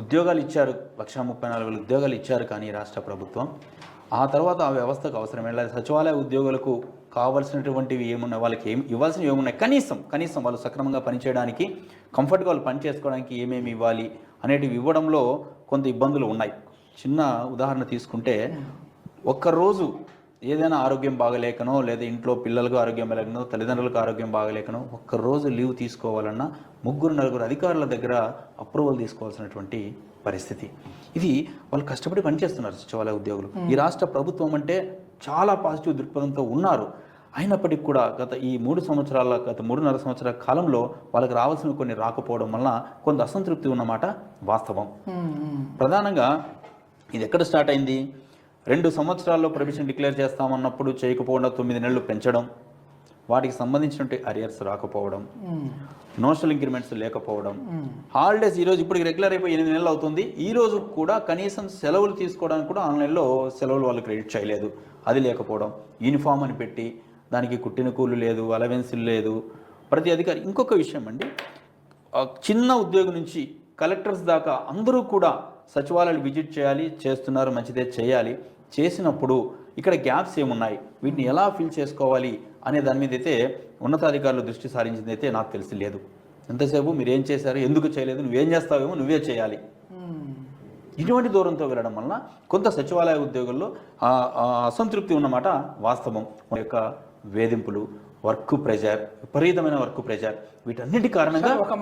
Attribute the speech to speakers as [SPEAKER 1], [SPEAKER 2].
[SPEAKER 1] ఉద్యోగాలు ఇచ్చారు లక్ష ముప్పై నాలుగు వేల ఉద్యోగాలు ఇచ్చారు కానీ రాష్ట్ర ప్రభుత్వం. ఆ తర్వాత ఆ వ్యవస్థకు అవసరం లేదు. సచివాలయ ఉద్యోగులకు కావాల్సినటువంటివి ఏమున్నాయి వాళ్ళకి ఏం ఇవ్వాల్సినవి ఏమున్నాయి? కనీసం కనీసం వాళ్ళు సక్రమంగా పనిచేయడానికి కంఫర్ట్గా వాళ్ళు పని చేసుకోవడానికి ఏమేమి ఇవ్వాలి అనేటివి ఇవ్వడంలో కొంత ఇబ్బందులు ఉన్నాయి. చిన్న ఉదాహరణ తీసుకుంటే ఒక్కరోజు ఏదైనా ఆరోగ్యం బాగలేకనో లేదా ఇంట్లో పిల్లలకు ఆరోగ్యం బాగలేకనో తల్లిదండ్రులకు ఆరోగ్యం బాగలేకనో ఒక్కరోజు లీవ్ తీసుకోవాలన్నా ముగ్గురు నలుగురు అధికారుల దగ్గర అప్రూవల్ తీసుకోవాల్సినటువంటి పరిస్థితి. ఇది వాళ్ళు కష్టపడి పనిచేస్తున్నారు సచివాలయ ఉద్యోగులు. ఈ రాష్ట్ర ప్రభుత్వం అంటే చాలా పాజిటివ్ దృక్పథంతో ఉన్నారు. అయినప్పటికీ కూడా గత ఈ మూడు సంవత్సరాల గత మూడున్నర సంవత్సరాల కాలంలో వాళ్ళకి రావాల్సిన కొన్ని రాకపోవడం వలన కొంత అసంతృప్తి ఉన్నమాట వాస్తవం. ప్రధానంగా ఇది ఎక్కడ స్టార్ట్ అయింది? రెండు సంవత్సరాల్లో ప్రొవిషన్ డిక్లేర్ చేస్తామన్నప్పుడు చేయకపోవడం తొమ్మిది నెలలు పెంచడం వాటికి సంబంధించినటువంటి అరియర్స్ రాకపోవడం నోషనల్ ఇంక్రిమెంట్స్ లేకపోవడం. హాలిడేస్ ఈ రోజు ఇప్పుడు రెగ్యులర్ అయిపోయి ఎనిమిది నెలలు అవుతుంది. ఈ రోజు కూడా కనీసం సెలవులు తీసుకోవడానికి కూడా ఆన్లైన్లో సెలవులు వాళ్ళు క్రెడిట్ చేయలేదు. అది లేకపోవడం. యూనిఫామ్ అని పెట్టి దానికి కుట్టిన కూలు లేదు అలవెన్సులు లేదు. ప్రతి అధికారి ఇంకొక విషయం అండి. చిన్న ఉద్యోగి నుంచి కలెక్టర్స్ దాకా అందరూ కూడా సచివాలయాలు విజిట్ చేయాలి చేస్తున్నారు మంచిదే చేయాలి. చేసినప్పుడు ఇక్కడ గ్యాప్స్ ఏమున్నాయి? వీటిని ఎలా ఫిల్ చేసుకోవాలి? అనే దాని మీద అయితే ఉన్నతాధికారులు దృష్టి సారించింది అయితే నాకు తెలిసి లేదు. ఎంతసేపు మీరు ఏం చేశారు? ఎందుకు చేయలేదు? నువ్వేం చేస్తావేమో నువ్వే చేయాలి. ఇటువంటి దూరంతో వెళ్ళడం వలన కొంత సచివాలయ ఉద్యోగుల్లో అసంతృప్తి ఉన్నమాట వాస్తవం. యొక్క వేధింపులు వర్క్ ప్రెజర్ విపరీతమైన వర్క్ ప్రెజర్ వీటన్నిటి కారణంగా